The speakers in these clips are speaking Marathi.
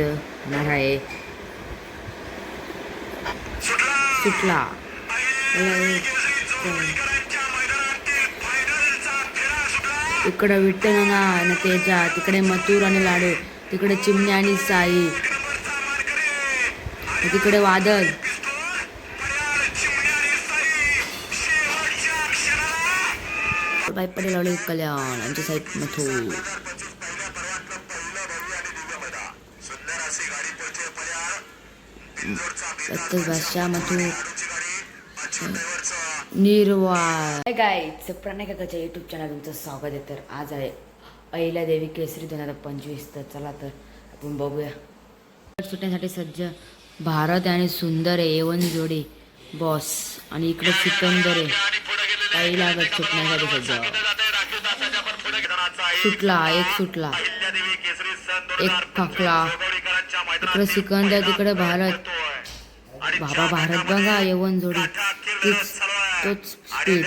होणार आहे. सुटला. इकडं विठ्ठल आणि तेजा तिकडे मथुर आणि लाडू तिकडे चिमणी आणि साई. तिकडे वादळ बाई पडेल लावले कल्याण आमच्या साईड मथुर. प्रत्येक भाषा मथुर निर्वाळ गाईच प्रणय काकाच्या युट्यूब चॅनल तुमचं स्वागत आहे. तर आज आहे अहिल्या देवी केसरी दोन हजार पंचवीस. तर चला तर आपण बघूया. सुटण्यासाठी सज्ज भारत आणि सुंदर आहे. एवन जोडी बॉस आणि इकडे सिकंदर आहे. काही लागत सुटण्यासाठी सज्ज. सुटला एक सुटला. एक फाकला. इकडे सिकंदर तिकडे भारत. बाबा भारत बघा यवन जोडी तीच तोच स्पीड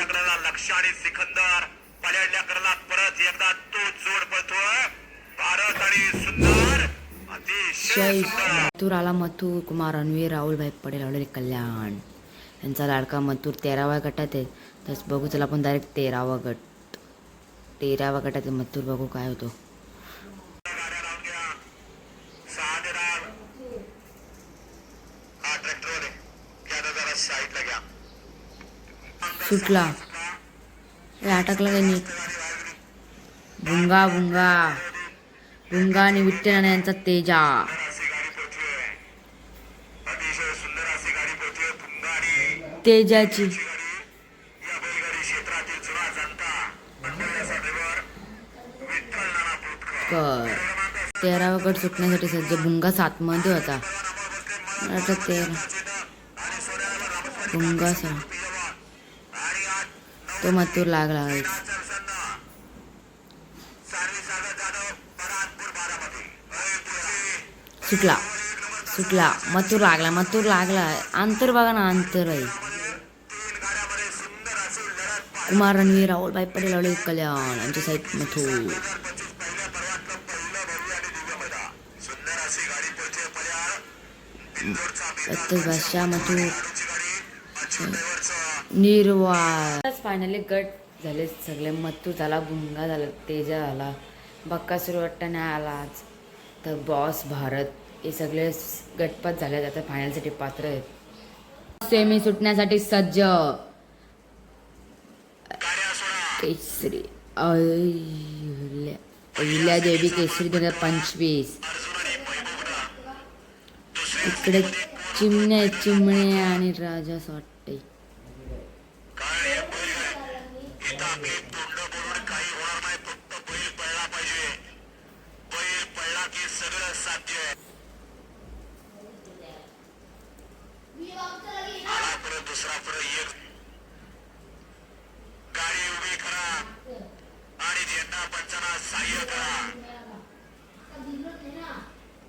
लक्ष आणि सिकंदर पलटल्या करला परत एकदा तो जोड पळतोय भारत आणि सुंदर अतिशय जय मथुर आला मथुर कुमार रणवीर राहुल भाई पडेल आवडले कल्याण. त्यांचा लाडका मथुर तेराव्या गटात आहे. तसं बघू चला आपण डायरेक्ट तेरावा गट. तेराव्या गटात आहे मथुर बघू काय होतो गाड्या लावून घ्या सहा ते दहा हा ट्रॅक्टर आहे घ्या आता जरा साईडला घ्या सुटला. हे अटकला त्यांनी. भुंगा भुंगा. भुंगा आणि विठ्ठल यांचा तेजा. तेजाची. कर. तेरावा गट सुटण्यासाठी सज्ज. भुंगा सातमध्ये होता. तेरा. भुंगा सा तो मथुर लागला. सुटला. सुटला. मथुर लागला मथुर लागला. अंतर बघा ना अंतर आहे. कुमार रणवीर राहुल बाई पटेल लावले कल्याण आमच्या साईड मथुर. प्रत्येक भाषा मथुर. निर्वाळ फायनली गट झाले सगळे. मत्तू झाला गुंगा झाला तेजा झाला बक्का सुरवट्टा नाही आला आज. तर बॉस भारत हे सगळे स- गटपात झाले. जातात फायनलसाठी पात्र आहेत. सेमी सुटण्यासाठी सज्ज. केसरी. अहिल्या अहिल्या देवी केसरी दोन हजार पंचवीस. इकडे चिमण्या चिमणे चिमण्या आणि राजा सॉट इथं आपली तोंड बोलून काही होणार नाही फक्त बैल पळला पाहिजे बैल पळला की सगळं साध्य आहे आला परत दुसरा परत एक गाडी उभी करा आणि झेंडा सहाय्य करा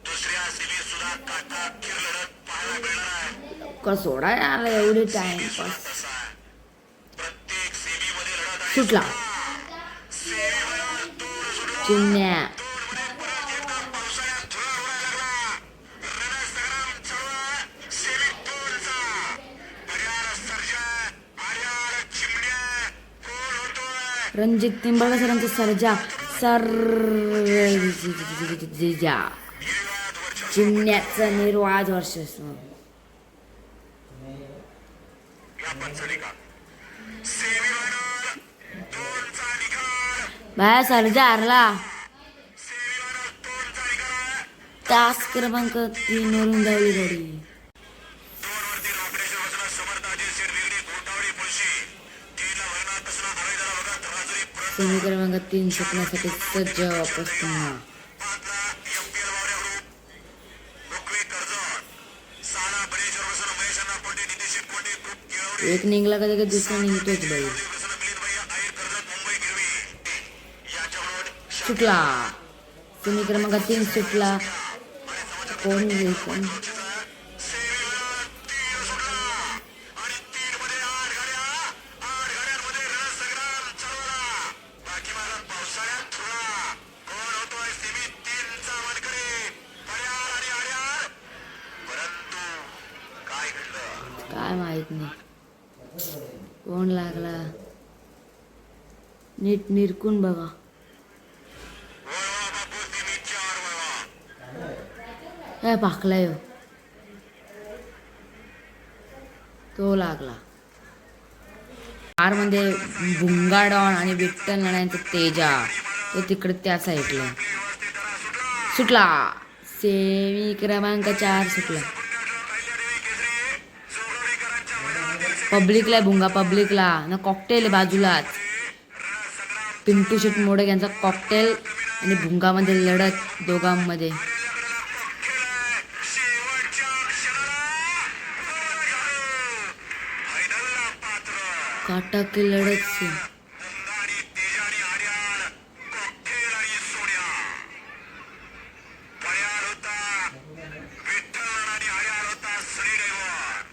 दुसऱ्या सेमी सुद्धा काटा पाहायला मिळणार आहे का सोडा आला एवढे टाइमपास आहे प्रत्येकमध्ये लढत आहे सुटला चिमण्या रणजित निंबाळकर सरांचा सर्जा सर चिमण्याचं निर्वाज वर्ष बाया सर्जा हरला तास क्रमांक तीन वरून जावी गाडी सेमी क्रमांक तीन शिकण्यासाठी सज्ज वापस पुन्हा एक निघला कधी कधी दुसरा निघतोच बाई सुटला सेमी क्रमांक तीन सुटला कोण कोण पावसाळ्यात थोडा कोण होतोय सेमी तीनचा मानकरी पर्याळ आणि माहीत नाही कोण लागला नीट निरकून बघा. काय पाकलाय हो. तो लागला. कारमध्ये भुंगाडॉन आणि विठ्ठल नाण्यांचा तेजा. तो तिकडे त्या साईडला. सुटला. सेमी क्रमांक चार सुटला. पब्लिकला भुंगा पब्लिकला. ना कॉकटेल बाजूलाच. पिंटू शेट मोडक यांचा कॉकटेल आणि भुंगामध्ये लढत दोघांमध्ये. काटा की लढत से मुंगाडी तेजानी आर्याल कॉकटेल आणि सोन्या पळ्यार होता विठ्ठल आणि आर्याल होता सनी ड्रायव्हर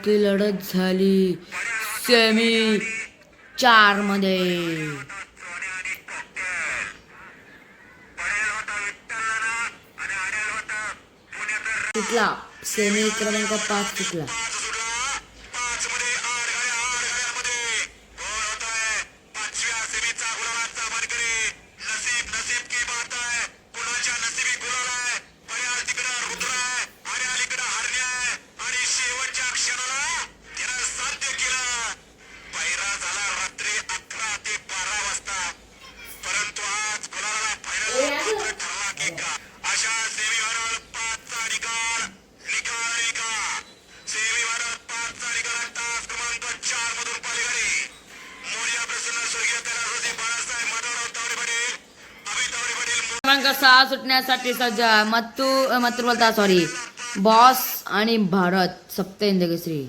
काटा लढत झाली. सेमी चारमध्ये. तिथला सेमी क्रमांक पाच तिथला पाच सुटला पाच मध्ये आठ गाड्या आठ गाड्यांमध्ये गोल होत आहे पाचव्या सेमीचा गुलाबाचा मानकरी नसीब नसीब की बात आहे कुणाच्या नसीबी गुलाल आहे पर्याल तिकडं रुद्र आहे आणि अलीकडं हरण्या आहे आणि शेवटच्या क्षणाला त्यानं साध्य केलं पहिरा झाला रात्री अकरा ते बारा वाजता परंतु आज गुलाला फायनल मात्र ठरला की का अशा सेमीवारावर पाचचा निकाल निकाल निकाल सेमीवारावर पाचचा निकाल तास क्रमांक चार मधून पालेगाडी मोर्या प्रसन्न स्वर्गीय कैलासवासी बाळासाहेब माधवराव तावडे पाटील अमित तावडे पाटील सहा सुटण्यासाठी सज्ज मत्तू मत्तू बोलता सॉरी बॉस आणि भारत सप्तेंद्र केसरी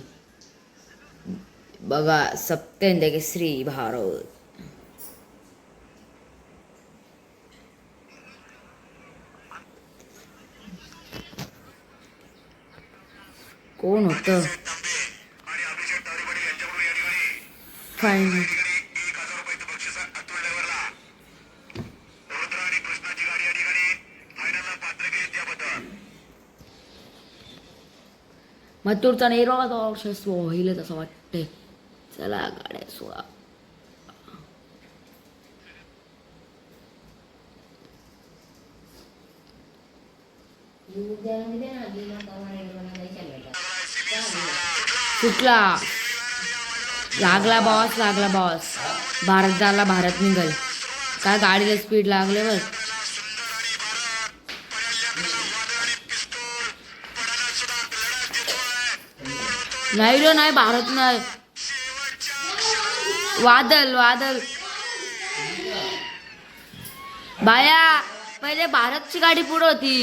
बघा सप्तेंद्र केसरी भारत. कोण होत? तांबे आणि अभिषेक तावडे पाटील यांच्याकडून या ठिकाणी फायनल या ठिकाणी एक हजार रुपयाचं बक्षीस आहे अतुल ड्रायव्हरला रुद्र आणि कृष्णाची गाडी या ठिकाणी फायनलला पात्र केली त्याबद्दल मथुरचा निर्वाह वर्ष होईलच असं वाटतंय चला गाड्या सोळा सुटला लागला बॉस लागला बॉस भारत झाला भारत निघल काय गाडीला स्पीड लागले बस नाही रे नाही भारत नाही. वादल वादल. बाया पहिले भारतची गाडी पुढे होती.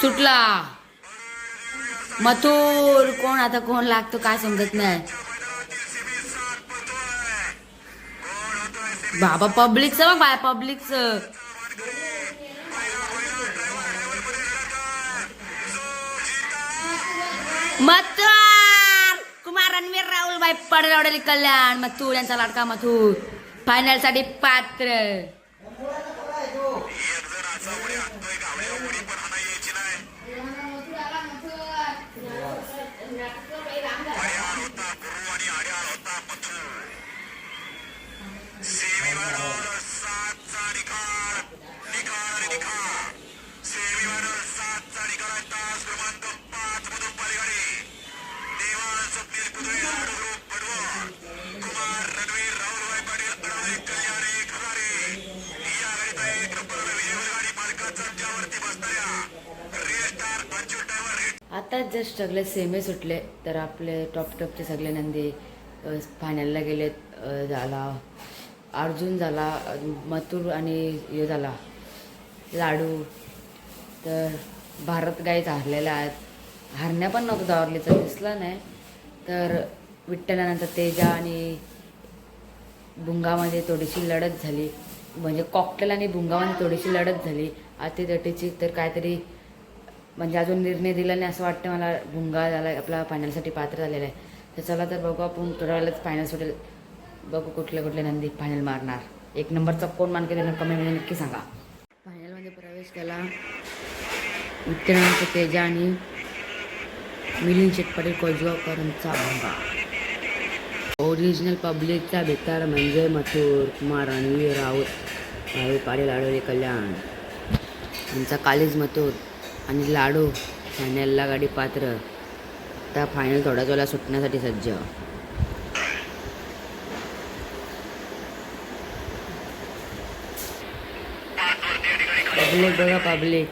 सुटला. मथुर कोण आता कोण लागतो काय समजत नाही. बाबा पब्लिकचं बघ बाय पब्लिकचं मथुर! कुमार रणवीर राहुल भाई पडगावडे कल्याण मथुर यांचा लाडका मथुर. फायनलसाठी पात्र. आता जस्ट सगळे सेमे सुटले तर आपले टॉप टॉपचे सगळे नंदी फायनलला गेलेत. झाला. अर्जुन झाला. मथुर आणि हे झाला. लाडू. तर भारत गाईच हारलेल्या आहेत. हारण्या पण नव्हतं दावरलीचं दिसलं नाही. तर विठ्ठलानंतर तेजा आणि भुंगामध्ये थोडीशी लढत झाली. म्हणजे कॉकटेल आणि भुंगामध्ये थोडीशी लढत झाली. अटीतटीची तर काहीतरी म्हणजे अजून निर्णय दिला नाही असं वाटतं मला. भुंगा झाला आपला फायनलसाठी पात्र झालेला आहे. तर चला तर बघू आपण थोड्या वेळात फायनल सुटेल बघू कुठले कुठले नंदी फायनल मारणार. एक नंबरचा कोण मान केलं कमेंटमध्ये म्हणजे नक्की सांगा. फायनलमध्ये प्रवेश केला. उत्तीर्णांक तेजा आणि मिलिंद शेटपाटील कोजगावकरांचा भुंगा ओरिजिनल पब्लिकचा भितर म्हणजे मथुर कुमार रणवीर राऊत भावी पाटील आडवले कल्याण. यांचा कालीज मथुर. आणि लाडू फायनलला गाडी पात्र. आता फायनल थोड्याच वेळा सुटण्यासाठी सज्ज. पब्लिक बघा पब्लिक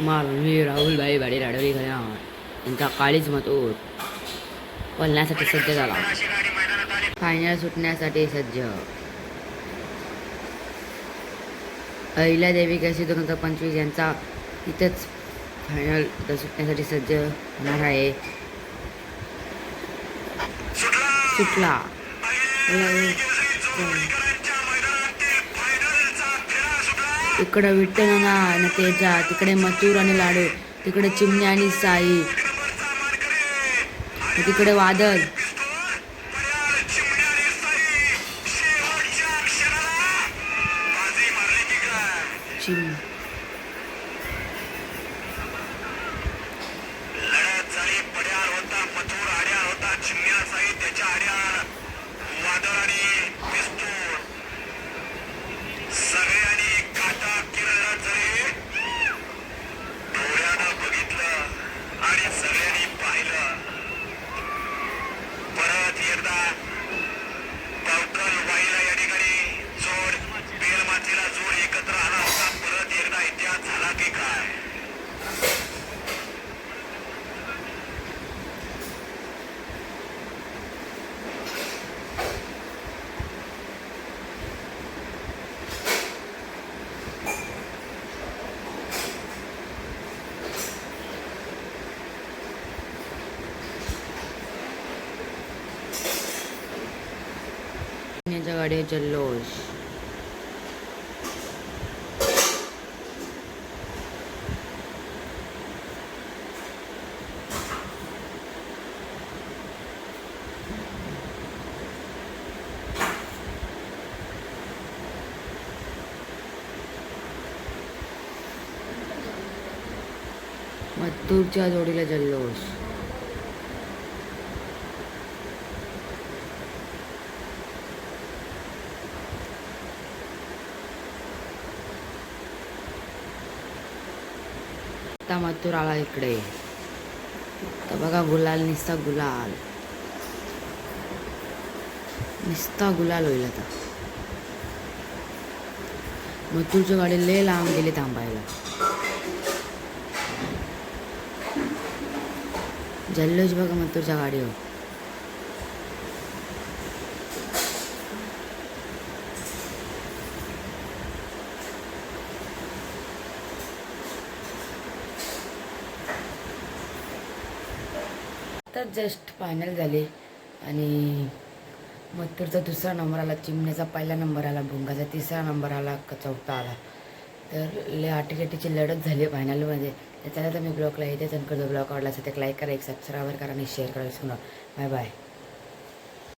कुमार रणवीर राहुल भाई भाडी राडवली कल्याण यांचा काळीज मथुर पळण्यासाठी सज्ज झाला. फायनल सुटण्यासाठी सज्ज. अहिल्यादेवी कशी दोन हजार पंचवीस यांचा इथंच फायनल सुटण्यासाठी सज्ज होणार आहे. सुटला. इकडं विठ्ठलना आणि तेजा तिकडे मथुर आणि लाडू तिकडे चिमणी आणि साई नंबरचा मानकरी आणि तिकडे वादळ पिस्तूल पर्याय चिमणी आणि साई शेवटच्या क्षणाला बाजी मारली की काय चिम लढत झाली पड्याळ होता मथुर आड्याळ होता चिमण्या साई त्याच्या आड्याळ वादळ आणि पिस्तूल सगळ्यांनी काटा किरळला जरी डोळ्यानं बघितलं आणि सगळ्यांनी पाहिलं परत एकदा पावकल वाईला या ठिकाणी जोड बेलमातीला जोड एकत्र आला होता परत एकदा इतिहास झाला की काय यांच्या गाडी जल्लोष मत्तूरच्या जोडीला जल्लोष. आता मथुर आला इकडे तर बघा गुलाल निस्ता गुलाल. निस्ता गुलाल होईल आता. मथुरच्या गाडी लय लांब गेली थांबायला. जल्लोष बघा मथुरच्या गाडीवर. आता जस्ट फायनल झाले. आणि मथुरचा दुसरा नंबर आला चिमण्याचा पहिला नंबर आला भुंगाचा तिसरा नंबर आला का चौथा आला. तर ले आटीकेटीची लढत झाली फायनलमध्ये तर त्याला तर मी ब्लॉगला येते. करतो ब्लॉग आवडला असेल तर लाईक करा एक सबस्क्राईबर करा आणि शेअर करा. विसरू नका. Bye bye